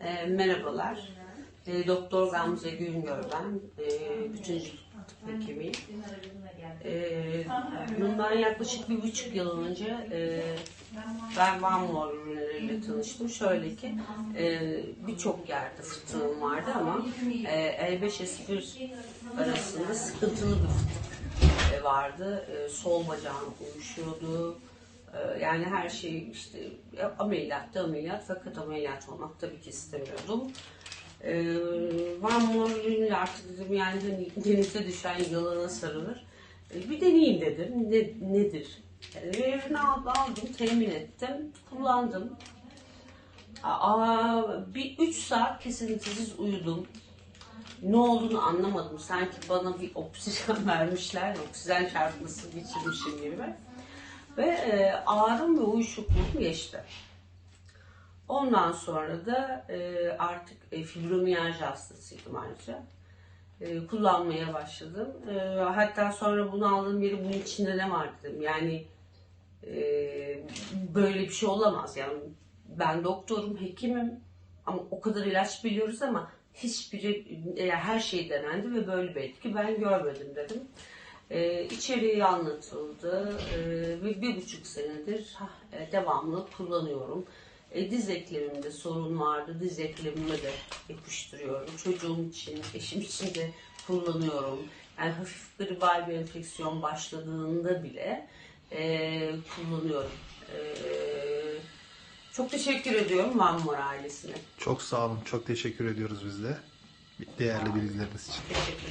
E, merhabalar. E, Doktor Gamze Güngör ben. E, bütüncül tıp hekimiyim. E, bundan yaklaşık bir buçuk yıl önce e, ben Van Moor ürünleriyle tanıştım. Şöyle ki e, birçok yerde fıtığım vardı ama e, L5-S1 arasında sıkıntılı bir fıtık e, vardı. E, sol bacağım uyuşuyordu. E, yani her şey işte ameliyatta ameliyat fakat ameliyat olmak tabii ki istemiyordum. Ee, Van Mor'un artık dedim yani hani denize düşen yılana sarılır. Ee, bir deneyeyim dedim. Ne, nedir? Yani ürünü aldım, aldım, temin ettim, kullandım. Aa, bir üç saat kesintisiz uyudum. Ne olduğunu anlamadım. Sanki bana bir oksijen vermişler, oksijen çarpması geçirmişim gibi. Ve e, ağrım ve uyuşukluğum geçti. Ondan sonra da e, artık e, fibromiyalji hastasıydım ayrıca. E, kullanmaya başladım. E, hatta sonra bunu aldığım yeri bunun içinde ne var dedim. Yani e, böyle bir şey olamaz. Yani ben doktorum, hekimim ama o kadar ilaç biliyoruz ama hiçbiri, e, her şey denendi ve böyle bir etki ben görmedim dedim. E, içeriği anlatıldı e, ve bir buçuk senedir e, devamlı kullanıyorum. E, diz eklemimde sorun vardı. Diz eklemime de yapıştırıyorum. Çocuğum için, eşim için de kullanıyorum. Yani hafif gribal bir enfeksiyon başladığında bile e, kullanıyorum. E, çok teşekkür ediyorum Van Mor ailesine. Çok sağ olun. Çok teşekkür ediyoruz biz de. Değerli bilgileriniz için. Teşekkür